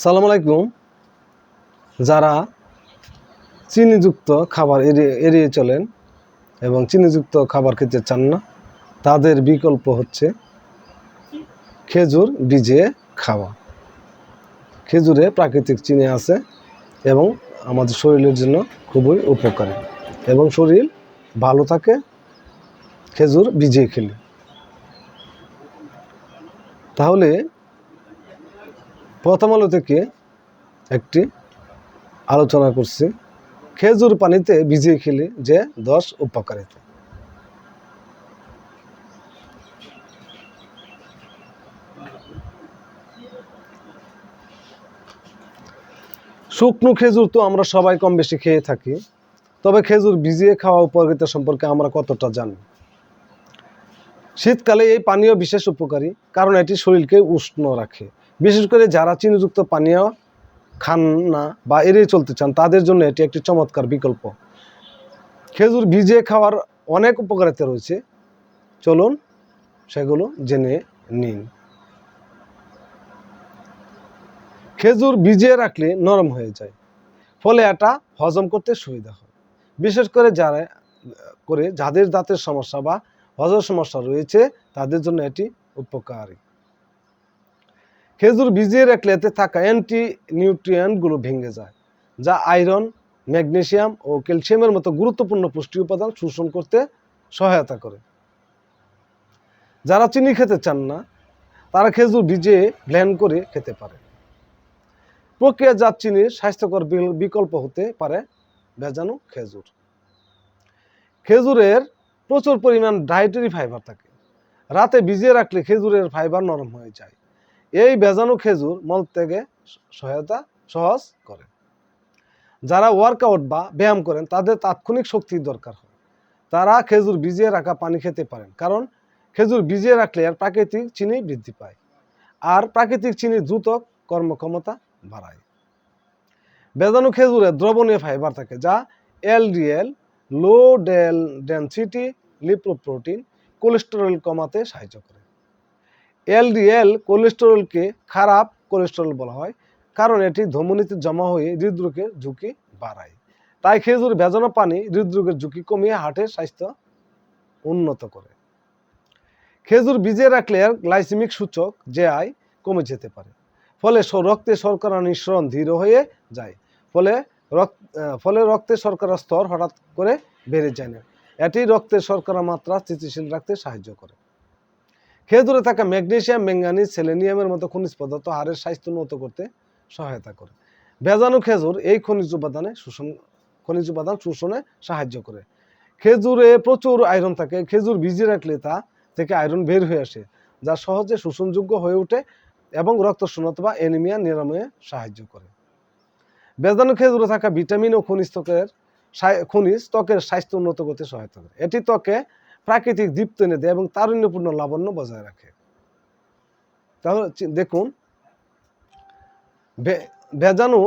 সালাম আলাইকুম। যারা চিনিযুক্ত খাবার এড়িয়ে এড়িয়ে চলেন এবং চিনিযুক্ত খাবার খেতে চান না, তাদের বিকল্প হচ্ছে খেজুর ভিজিয়ে খাওয়া। খেজুরে প্রাকৃতিক চিনি আছে এবং আমাদের শরীরের জন্য খুবই উপকারী এবং শরীর ভালো থাকে খেজুর ভিজিয়ে খেলে। তাহলে প্রথম আলো থেকে একটি আলোচনা করছি। খেজুর পানিতে ভিজিয়ে খেলে যে দশ উপকারিতা। শুকনো খেজুর তো আমরা সবাই কম বেশি খেয়ে থাকি। তবে খেজুর ভিজিয়ে খাওয়া উপকারিতা সম্পর্কে আমরা কতটা জানি? শীতকালে এই পানীয় বিশেষ উপকারী, কারণ এটি শরীরকে উষ্ণ রাখে। বিশেষ করে যারা চিনিযুক্ত পানীয় খান না বা এড়িয়ে চলতে চান, তাদের জন্য এটি একটি চমৎকার বিকল্প। খেজুর ভিজিয়ে খাওয়ার অনেক উপকারিতা রয়েছে। চলুন সেগুলো জেনে নিন। খেজুর ভিজিয়ে রাখলে নরম হয়ে যায়, ফলে এটা হজম করতে সুবিধা হয়। বিশেষ করে যারা, করে যাদের দাঁতের সমস্যা বা হজম সমস্যা রয়েছে, তাদের জন্য এটি উপকারী। খেজুর ভিজিয়ে রাখলে এতে থাকা অ্যান্টি নিউট্রিয়েন্টগুলো ভেঙে যায়, যা আয়রন ম্যাগনেশিয়াম ও ক্যালসিয়ামের মতো গুরুত্বপূর্ণ পুষ্টি উপাদান শোষণ করতে সহায়তা করে। যারা চিনি খেতে চান না, তারা খেজুর ভিজিয়ে ব্লেন্ড করে খেতে পারে প্রক্রিয়াজাত চিনির স্বাস্থ্যকর বিকল্প হতে পারে ভেজানো খেজুর। খেজুরের প্রচুর পরিমাণ ডায়েটারি ফাইবার থাকে। রাতে ভিজিয়ে রাখলে খেজুরের ফাইবার নরম হয়ে যায়। এই ভেজানো খেজুর মলত্যাগে সহায়তা সহজ করে। যারা ওয়ার্কআউট বা ব্যায়াম করেন, তাদের তাৎক্ষণিক শক্তির দরকার হয়। তারা খেজুর ভিজিয়ে রাখা পানি খেতে পারেন, কারণ খেজুর ভিজিয়ে রাখলে আর প্রাকৃতিক চিনি বৃদ্ধি পায় আর প্রাকৃতিক চিনি দ্রুত কর্মক্ষমতা বাড়ায়। ভেজানো খেজুরে দ্রবণীয় ফাইবার থাকে, যা এলডিএল লো ডেল ডেনসিটি লিপোপ্রোটিন কোলেস্টেরল কমাতে সাহায্য করে। এলডিএল কোলেস্টেরলকে খারাপ কোলেস্টেরল বলা হয়, কারণ এটি ধমনীতে জমা হয়ে হৃদরোগের ঝুঁকি বাড়ায়। তাই খেজুর ভেজানো পানি হৃদরোগের ঝুঁকি কমিয়ে হার্টের স্বাস্থ্য উন্নত করে। খেজুর ভিজিয়ে রাখলে গ্লাইসেমিক সূচক যে আই কমে যেতে পারে, ফলে রক্তে শর্করা নিঃসরণ ধীর হয়ে যায়, ফলে রক্ত ফলে রক্তে শর্করার স্তর হঠাৎ করে বেড়ে যায় না। এটি রক্তের শর্করা মাত্রা স্থিতিশীল রাখতে সাহায্য করে। খেজুরে থাকা ম্যাগনেসিয়াম ম্যাঙ্গানিজ, সেলেনিয়ামের মতো খনিজ পদার্থ হাড়ের স্বাস্থ্য উন্নত করতে সহায়তা করে। ভেজানো খেজুর এই খনিজ উপাদানে শোষণ, খনিজ উপাদান শোষণে সাহায্য করে। খেজুরে প্রচুর আয়রন থাকে। খেজুর ভিজিয়ে রাখলে তা থেকে আয়রন বের হয়ে আসে, যা সহজে শোষণযোগ্য হয়ে ওঠে এবং রক্ত শূন্যতা বা অ্যানিমিয়া নিরাময়ে সাহায্য করে। বেদানো খেজুরে থাকা ভিটামিন ও খনিজ ত্বকের খনিজ ত্বকের স্বাস্থ্য উন্নত করতে সহায়তা করে। এটি ত্বকে প্রাকৃতিক দীপ্ত এনে দেয় এবং তারুণ্যপূর্ণ লাবণ্য বজায় রাখে। তাহলে দেখুন ভেজানো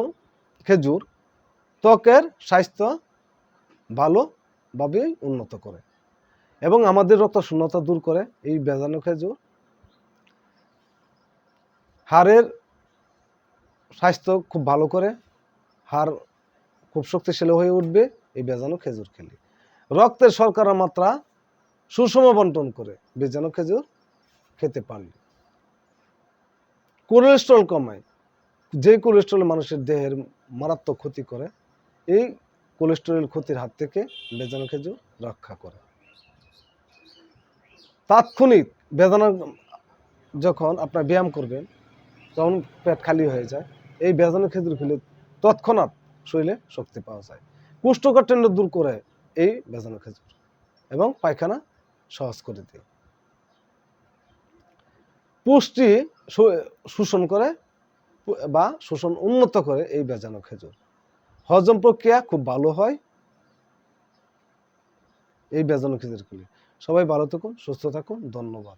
খেজুর ত্বকের স্বাস্থ্য ভালোভাবেই উন্নত করে এবং আমাদের রক্ত শূন্যতা দূর করে। এই ভেজানো খেজুর হাড়ের স্বাস্থ্য খুব ভালো করে, হাড় খুব শক্তিশালী হয়ে উঠবে। এই বেজানো খেজুর খেলে। রক্তের শর্করা মাত্রা সুষম বন্টন করে বেজানো খেজুর খেতে পারলে। কোলেস্ট্রল কমায়, যে কোলেস্ট্রল মানুষের দেহের মারাত্মক ক্ষতি করে, এই কোলেস্টেরল ক্ষতির হাত থেকে বেজানো খেজুর রক্ষা করে। তাৎক্ষণিক বেদনা যখন আপনার ব্যায়াম করবেন, তখন পেট খালি হয়ে যায়, এই বেজানো খেজুর খেলে তৎক্ষণাৎ শরীরে শক্তি পাওয়া যায়। কোষ্ঠকাঠিন্য দূর করে এই বেজানো খেজুর এবং পায়খানা সহজ করে দিই পুষ্টি শোষণ করে বা শোষণ উন্নত করে এই বেজানো খেজুর। হজম প্রক্রিয়া খুব ভালো হয় এই বেজানো খেজুর খেলে সবাই ভালো থাকুন, সুস্থ থাকুন, ধন্যবাদ।